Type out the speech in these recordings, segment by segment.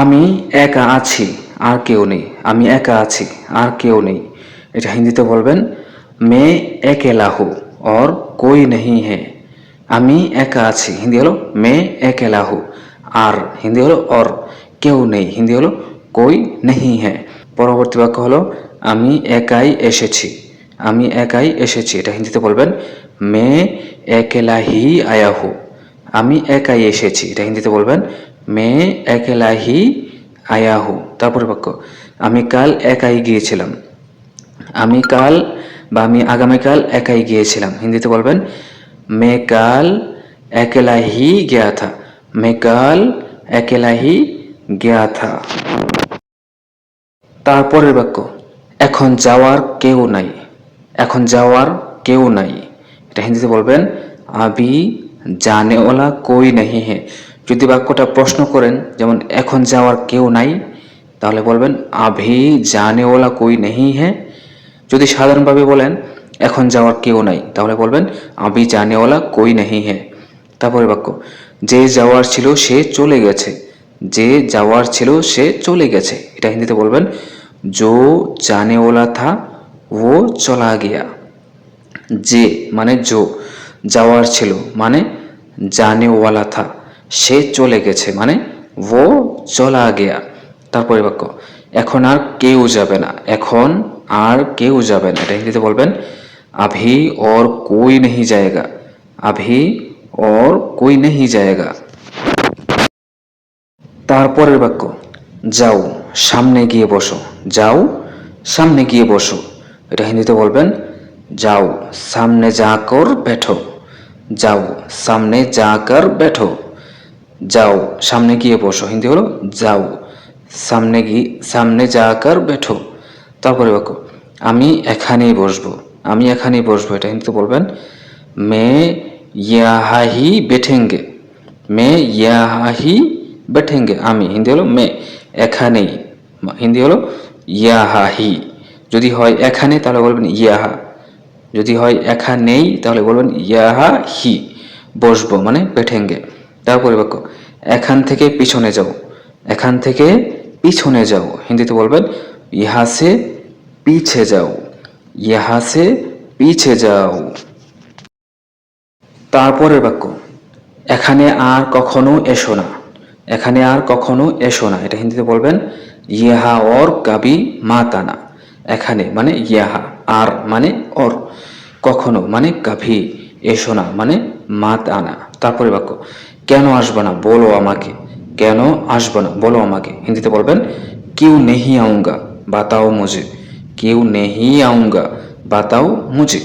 আমি একা আছি, আর কেউ নেই। আমি একা আছি, আর কেউ নেই। এটা হিন্দিতে বলবেন, মে একেলা হু অর কই নেই হে। আমি একা আছি। হিন্দি হলো, মে একেলা হু আর হিন্দি হলো, অর কেউ নেই। হিন্দি হলো, কই নেই হ্যাঁ পরবর্তী বাক্য হলো, আমি একাই এসেছি, আমি একাই এসেছি। এটা হিন্দিতে বলবেন, মে একেলা হি আয়াহু, আমি একাই এসেছি। এটা হিন্দিতে বলবেন মে একেলা হি আয়া হু তারপরে বাক্য, আমি কাল একাই গিয়েছিলাম। আমি কাল বা আমি আগামীকাল একাই গিয়েছিলাম। হিন্দিতে বলবেন, মে কাল একেলা হি গিয়া থা মে কাল একেলা হি গিয়া থা তারপরের বাক্য, এখন যাওয়ার কেউ নাই, এখন যাওয়ার কেউ নাই। এটা হিন্দিতে বলবেন, আবি জানেওয়ালা কই নাহি হে। যদি বাক্যটা প্রশ্ন করেন, যেমন, এখন যাওয়ার কেউ নাই তাহলে বলবেন, আভি জানেওয়ালা কই নেহি হে যদি সাধারণভাবে বলেন, এখন যাওয়ার কেউ নাই তাহলে বলবেন, আভি জানেওয়ালা কই নেহি হে তারপরে বাক্য, যে যাওয়ার ছিল সে চলে গেছে, যে যাওয়ার ছিল সে চলে গেছে এটা হিন্দিতে বলবেন জো জানেওয়ালা থা, ও চলা গিয়া যে মানে জো যাওয়ার ছিল মানে জানেওয়ালা থা সে চলে গেছে মানে ও চলা গিয়া। তারপরে বাক্য, এখন আর কেউ যাবে না, এখন আর কেউ যাবে না। এটা হিন্দিতে বলবেন, আভি ওর কই নেহি জায়গা আভি ওর কই নেহি জায়গা তারপরের বাক্য, যাও, সামনে গিয়ে বসো, যাও, সামনে গিয়ে বসো। এটা হিন্দিতে বলবেন, যাও, সামনে যা কর বেঠো, যাও, সামনে যা কর বেঠো। যাও, সামনে গিয়ে বসো। হিন্দি হলো, যাও, সামনে গিয়ে সামনে যাকর বেঠো। তারপরে বাক্য আমি এখানেই বসবো, আমি এখানেই বসবো। এটা হিন্দিতে বলবেন, মে ইয়াহি বেঠেঙ্গে, মে ইয়াহি বেঠেঙ্গে। আমি, হিন্দি হলো, মে এখানেই। হিন্দি হলো ইয়াহাহি যদি হয় এখানে, তাহলে বলবেন, ইয়াহা। যদি হয় এখানেই, তাহলে বলবেন ইয়াহা হি বসবো মানে বেঠেঙ্গে। তারপরে বাক্য এখান থেকে পিছনে যাও, এখান থেকে পিছনে যাও। হিন্দিতে বলবেন ইহা সে পিছে যাও ইহা সে পিছে যাও। তারপরের বাক্য, এখানে আর কখনো এসো না, এখানে আর কখনো এসো না। এটা হিন্দিতে বলবেন, ইহা অর কাবি মাতানা। এখানে মানে ইয়াহা আর মানে অর। কখনো মানে কাভি, এসো না মানে মাত আনা তারপরে বাক্য কেন আসব না? বলো আমাকে। কেন আসব না? বলো আমাকে। হিন্দিতে বলবেন, কিউ নেহি আউঙ্গা, বাতাও মুঝে। কিউ নেহি আউঙ্গা, বাতাও মুঝে।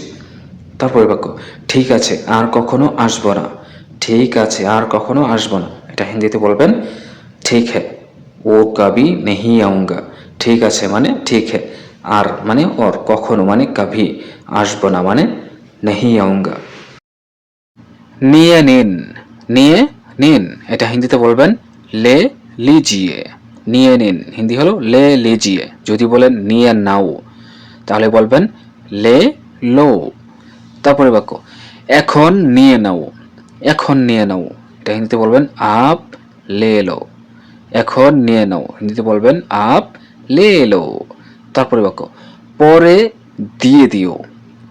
তারপরে বাক্য ঠিক আছে, আর কখনো আসব না। ঠিক আছে, আর কখনো আসব না। এটা হিন্দিতে বলবেন, ঠিক হ্যাঁ ও কবি নেহি আউঙ্গা। ঠিক আছে মানে ঠিক হ্যাঁ আর মানে ওর। কখনো মানে কভি। আসব না মানে নেহি আউঙ্গা। নিয়ে নিন নিয়ে নিন, এটা হিন্দিতে বলবেন লে লিজিয়ে নিয়ে নিন, হিন্দি হলো লে লিজিয়ে যদি বলেন নিয়ে নাও, তাহলে বলবেন লে লো, তারপরে বাক্য, এখন নিয়ে নাও, এখন নিয়ে নাও, এটা হিন্দিতে বলবেন আপ লে লো, এখন নিয়ে নাও, হিন্দিতে বলবেন আপ লে লো, তারপরে বাক্য, পরে দিয়ে দিও,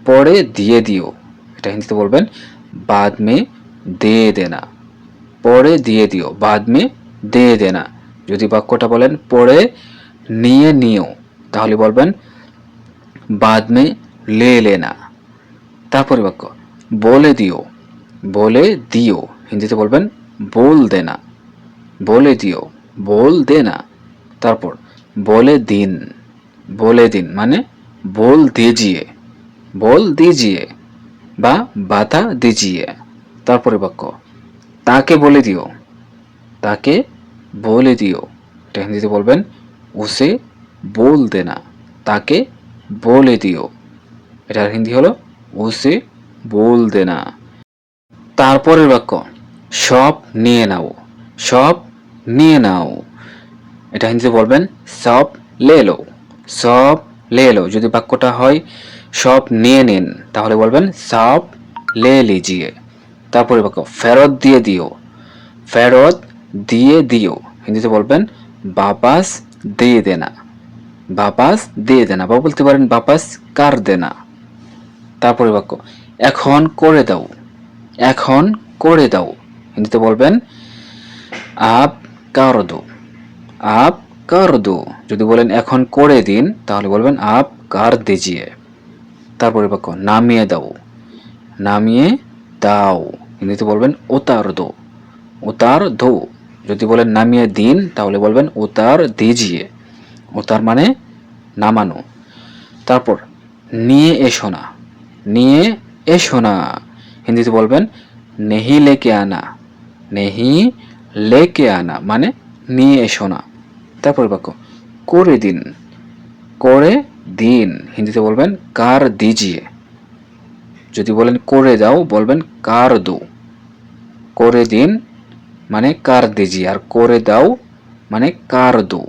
পরে দিয়ে দিও, এটা হিন্দিতে বলবেন বাদ মে দে দেনা পরে দিয়ে দিও বাদ মে দে দেনা যদি বাক্যটা বলেন পরে নিয়ে নিও, তাহলে বলবেন বাদ মে লে লেনা তারপরে বাক্য, বলে দিও। বলে দিও। হিন্দিতে বলবেন, বল দেনা। বলে দিও, বল দেনা। তারপর, বলে দিন। বলে দিন মানে বল দিজিয়ে। বল দিজিয়ে। বা বাতা দিজিয়ে। তারপরে বাক্য, তাকে বলে দিও। তাকে বলে দিও। এটা হিন্দিতে বলবেন, উসে বল দেনা। তাকে বলে দিও। এটার হিন্দি হলো, উসে বল দেনা। তারপরের বাক্য, সব নিয়ে নাও। সব নিয়ে নাও। এটা হিন্দিতে বলবেন, সব লে লো সব লে লো। যদি বাক্যটা হয়, সব নিয়ে নিন। তাহলে বলবেন, সব লে লিজিয়ে তারপরে বাক্য, ফেরত দিয়ে দিও। ফেরত দিয়ে দিও। হিন্দিতে বলবেন, বাপাস দিয়ে দেনা বাপাস দিয়ে দেনা বা বলতে পারেন, বাপাস কার দেনা তারপরে বাক্য, এখন করে দাও। এখন করে দাও। হিন্দিতে বলবেন, আপ কার দো। আপ কার দো যদি বলেন এখন করে দিন, তাহলে বলবেন আপ কার দিজিয়ে। তারপরে বাক্য নামিয়ে দাও। নামিয়ে দাও। হিন্দিতে বলবেন ওতার দো। ওতার দো। যদি বলেন নামিয়ে দিন, তাহলে বলবেন ওতার দিজিয়ে। ওতার মানে নামানো। তারপর, নিয়ে এসো না। নিয়ে এসো না। হিন্দিতে বলবেন নেহি লেকে আনা। নেহি লেকে আনা। মানে নিয়ে এসো না। তারপরে বাক্য, করে দিন। করে দিন। হিন্দিতে বলবেন, কার দিজিয়ে। যদি বলেন, করে দাও, বলবেন, কার দো। করে দিন মানে কার দিজিয়ে, আর করে দাও মানে কার দো।